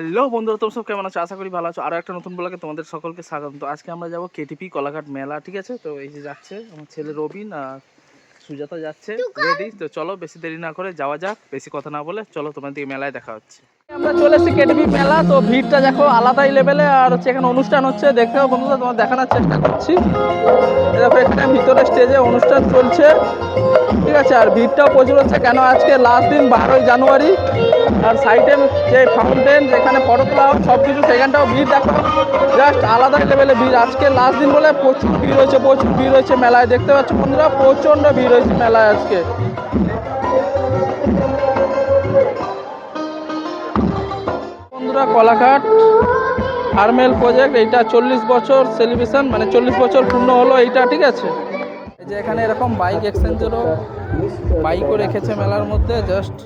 Hello বন্ধুরা তোমরা সব কেমন আছো? আশা করি ভালো আছো। আরও একটা নতুন ব্লগে তোমাদের সকলকে স্বাগত। তো আজকে আমরা যাব কেটিপি কলাঘাট মেলা ঠিক আছে? তো এই যে যাচ্ছে আমার ছেলে রবিন আর সুজাতা যাচ্ছে রেডি তো চলো বেশি দেরি না করে যাওয়া যাক বেশি কথা না বলে চলো তোমাদের মেলায় দেখা হচ্ছে। আমরা চলে এসেছি কেটিপি মেলা তো ভিড়টা দেখো আলাদাই লেভেলে আর হচ্ছে এখানে অনুষ্ঠান হচ্ছে দেখেও বন্ধুরা তোমার দেখানোর চেষ্টা করছি। দেখো এখানে ভিতরে স্টেজে অনুষ্ঠান চলছে। ঠিক আছে, আর ভিড়টাও প্রচুর হচ্ছে, কেন আজকে লাস্ট দিন বারোই জানুয়ারি, আর সাইডে যে ফাউন্টেন যেখানে ফটো তোলা হয় সব কিছু সেখানটাও ভিড় দেখো। জাস্ট আলাদা লেভেলে ভিড়। আজকে লাস্ট দিন বলে প্রচুর ভিড় হয়েছে, প্রচুর ভিড় হয়েছে মেলায়। দেখতে পাচ্ছ বন্ধুরা, প্রচণ্ড ভিড় হয়েছে মেলায় আজকে। বন্ধুরা, কলাঘাট আর্মেল প্রজেক্ট এইটা চল্লিশ বছর সেলিব্রেশন মানে চল্লিশ বছর পূর্ণ হলো, এইটা ঠিক আছে? যে এখানে এরকম বাইক এক্সচেঞ্জেরও বাইকও রেখেছে মেলার মধ্যে জাস্ট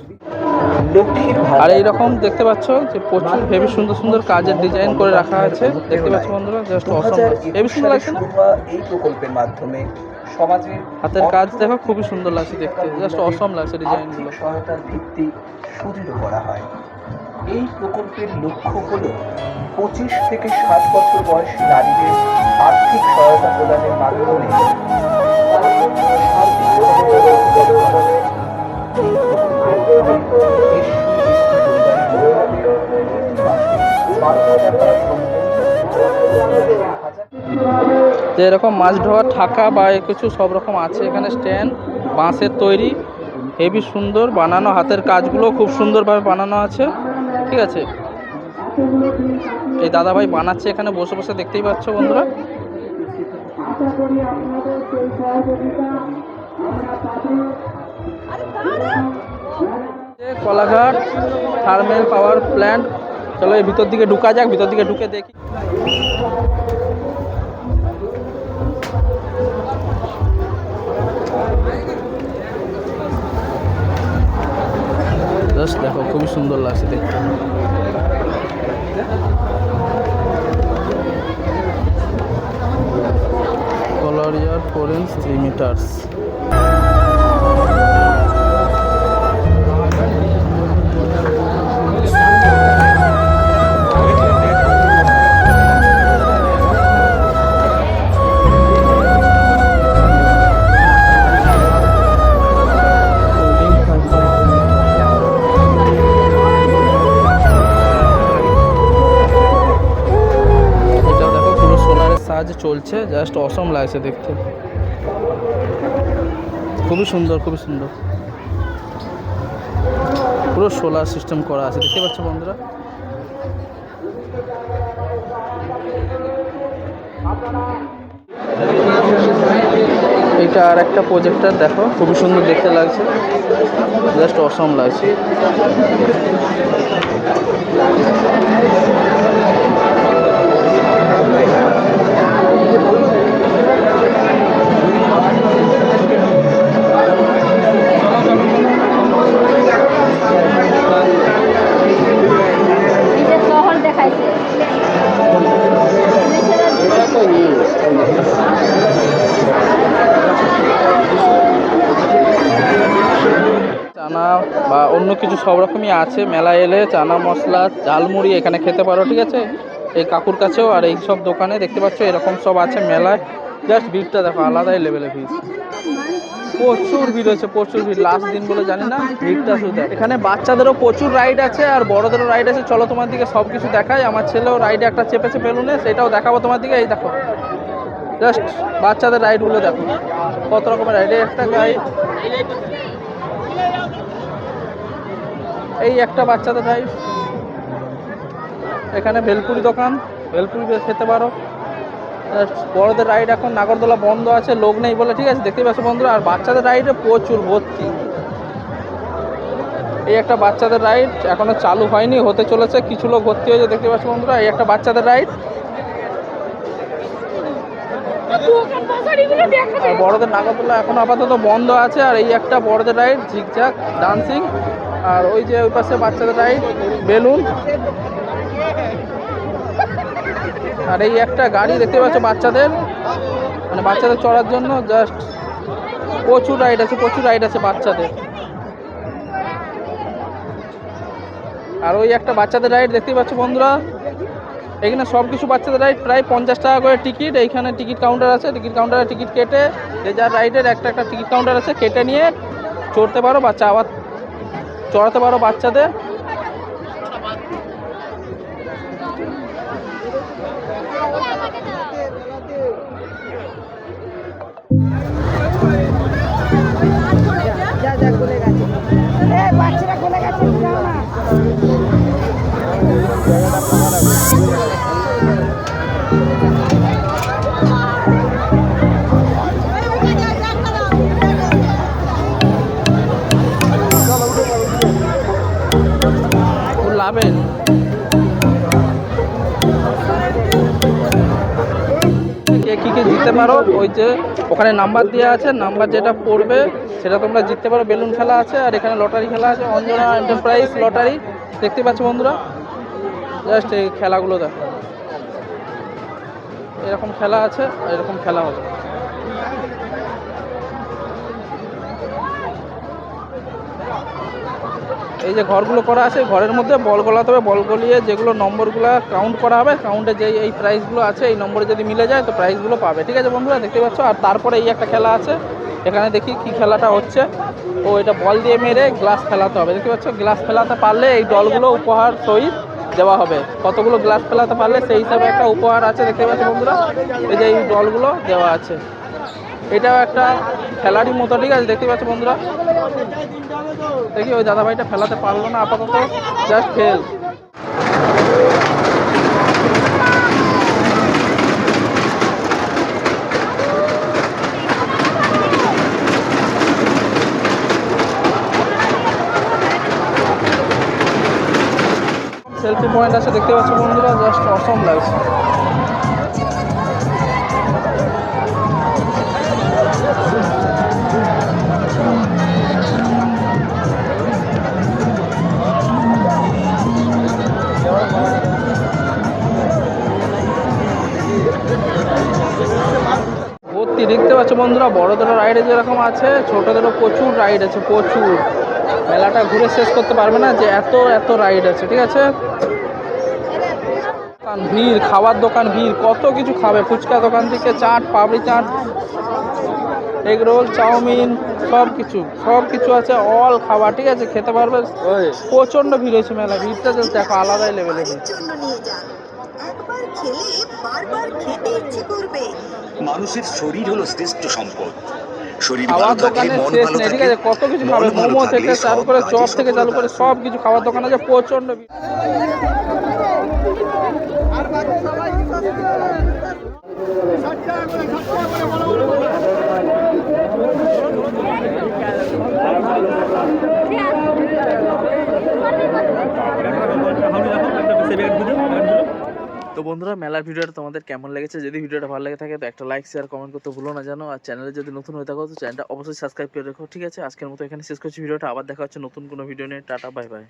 আর এইরকম দেখতে পাচ্ছ যে প্রচুর হেভি সুন্দর সুন্দর কাজের ডিজাইন করে রাখা আছে। দেখতে পাচ্ছ বন্ধুরা জাস্ট হেভি সুন্দর লাগছে এই প্রকল্পের মাধ্যমে সমাজের হাতের কাজ দেখো, খুবই সুন্দর লাগছে দেখতে। জাস্ট অসম লাগছে ডিজাইনগুলো সহায়তার ভিত্তি সুদৃঢ় করা হয় এই প্রকল্পের লক্ষ্য হল পঁচিশ থেকে ষাট বছর বয়সী নারীদের আর্থিক সহায়তা প্রদানের মাধ্যমে যে এরকম মাছ ধোয়ার ঠাকা বা কিছু সব রকম আছে এখানে স্ট্যান্ড, বাঁশের তৈরি, হেভি সুন্দর, বানানো, হাতের কাজগুলো খুব সুন্দরভাবে বানানো আছে, ঠিক আছে? এই দাদাভাই বানাচ্ছে এখানে, বসে বসে দেখতেই পাচ্ছ বন্ধুরা। যে কলাঘাট থার্মেল পাওয়ার প্ল্যান্ট। চলো এই ভিতর দিকে ঢুকা যাক ভিতর দিকে ঢুকে দেখি। জাস্ট দেখো খুবই সুন্দর লাগছে দেখতে। কলারিয়ার ফোর ইঞ্চ থ্রি মিটার্স চলছে জাস্ট অসম লাগছে দেখতে। খুবই সুন্দর খুবই সুন্দর। পুরো সোলার সিস্টেম করা আছে, দেখতে পাচ্ছ বন্ধুরা? এটা আর একটা প্রজেক্টর দেখো, খুবই সুন্দর দেখতে লাগছে। জাস্ট অসম লাগছে। অন্য কিছু সব রকমই আছে। মেলায় এলে চানা মশলা, ঝালমুড়ি এখানে খেতে পারো, ঠিক আছে? এই কাকুর কাছেও আর এই সব দোকানে দেখতে পাচ্ছ, এরকম সব আছে মেলায়। জাস্ট ভিড়টা দেখো, আলাদাই লেভেলে ভিড়। প্রচুর ভিড় হয়েছে, প্রচুর ভিড়। লাস্ট দিন বলে জানি না, ভিড়টা শুধু। এখানে বাচ্চাদেরও প্রচুর রাইড আছে আর বড়দেরও রাইড আছে। চলো তোমার দিকে সব কিছু দেখাই। আমার ছেলেও রাইডে একটা চেপেছে বেলুনে সেটাও দেখাবো তোমার দিকে। এই দেখো জাস্ট বাচ্চাদের রাইডগুলো দেখো। কত রকমের রাইডে একটা গাইড এই একটা বাচ্চাদের রাইড এখানে ভেলপুরি দোকান। ভেলপুরি খেতে পারো। বড়দের রাইড এখন নাগরদোলা বন্ধ আছে, লোক নেই বলে, ঠিক আছে দেখতে পাচ্ছ বন্ধুরা। আর বাচ্চাদের রাইডে প্রচুর ভর্তি। এই একটা বাচ্চাদের রাইড এখনও চালু হয়নি, হতে চলেছে, কিছু লোক ভর্তি হয়েছে, দেখতে পাচ্ছ বন্ধুরা। এই একটা বাচ্চাদের রাইড আর বড়দের নাগরদোলা এখন আপাতত বন্ধ আছে, আর এই একটা বড়দের রাইড ঝিকঝাক ডান্সিং আর ওই যে ওই পাশে বাচ্চাদের রাইড বেলুন। আর এই একটা গাড়ি দেখতে পাচ্ছ বাচ্চাদের। মানে বাচ্চাদের চড়ার জন্য জাস্ট প্রচুর রাইড আছে, প্রচুর রাইড আছে বাচ্চাদের। আর ওই একটা বাচ্চাদের রাইড দেখতেই পাচ্ছ বন্ধুরা। এখানে সব কিছু বাচ্চাদের রাইড প্রায় পঞ্চাশ টাকা করে টিকিট এইখানে টিকিট কাউন্টার আছে টিকিট কাউন্টারে টিকিট কেটে, যে যার রাইডের একটা একটা টিকিট কাউন্টার আছে, কেটে নিয়ে চড়তে পারো বাচ্চা আবার চড়াতে পারো বাচ্চাদের। লাভের কে কী জিততে পারো, ওই যে ওখানে নাম্বার দেওয়া আছে, নাম্বার যেটা পড়বে সেটা তোমরা জিততে পারো। বেলুন খেলা আছে আর এখানে লটারি খেলা আছে, অঞ্জনা এন্টারপ্রাইজ লটারি। দেখতে পাচ্ছ বন্ধুরা? জাস্ট এই খেলাগুলো দেখো। এরকম খেলা আছে, এরকম খেলা হবে। এই যে ঘরগুলো করা আছে, ঘরের মধ্যে বল গলাতে হবে, বল গলিয়ে যেগুলো নম্বরগুলো কাউন্ট করা হবে কাউন্টে যে এই প্রাইসগুলো আছে, এই নম্বরে যদি মিলে যায়, তো প্রাইসগুলো পাবে। ঠিক আছে বন্ধুরা, দেখতে পাচ্ছ? আর তারপরে এই একটা খেলা আছে, এখানে দেখি কি খেলাটা হচ্ছে। ও, এটা বল দিয়ে মেরে গ্লাস ফেলাতে হবে। দেখতে পাচ্ছ? গ্লাস ফেলাতে পারলে এই দলগুলো উপহার সহিত দেওয়া হবে। কতগুলো গ্লাস ফেলাতে পারলে সেই হিসাবে একটা উপহার আছে, দেখতে পাচ্ছ বন্ধুরা? এই যে এই দলগুলো দেওয়া আছে। এটাও একটা খেলারই মতো, ঠিক আছে? দেখতে পাচ্ছ বন্ধুরা? দেখি ওই দাদাভাইটা ফেলাতে পারল না, আপাতত জাস্ট ফেল সেলফি পয়েন্ট আছে, দেখতে পাচ্ছ বন্ধুরা? জাস্ট অসম লাগছে বন্ধুরা বড়দেরও রাইডে যেরকম আছে ছোটদেরও প্রচুর রাইড আছে প্রচুর। মেলাটা ঘুরে শেষ করতে পারবে না যে এত এত রাইড আছে ঠিক আছে? ভিড় খাবার দোকান ভিড় কত কিছু খাবে। ফুচকা দোকান থেকে chaat papdi chaat egg roll chow mein সব কিছু সব কিছু আছে অল খাবার ঠিক আছে? খেতে পারবে? প্রচণ্ড ভিড় হয়েছে মেলা ভিড়টা দেখো আলাদাই লেভেলের ভিড় জন্য নিয়ে যান একবার খেলে বারবার খেতে ইচ্ছে করবে। মানুষের শরীর হলো শ্রেষ্ঠ সম্পদ। শরীর ভালো থাকলে মন ভালো ঠিক থাকে আছে? কত কিছু খাবে? মোমো থেকে চালু করে চপ থেকে চালু করে সব কিছু খাওয়ার দোকান আছে প্রচণ্ড ভিড়। তো বন্ধুরা, মেলার ভিডিওটা তোমাদের কেমন লেগেছে? যদি ভিডিওটা ভালো লেগে থাকে, তো একটা লাইক শেয়ার কমেন্ট করতে ভুলো না জানো। আর চ্যানেলে যদি নতুন হয়ে থাকো, তো চ্যানেলটা অবশ্যই সাবস্ক্রাইব করে রেখো, ঠিক আছে? আজকের মতো এখানে শেষ করছি। ভিডিওটা আবার দেখা হচ্ছে নতুন কোনো ভিডিও নিয়ে। Tata bye bye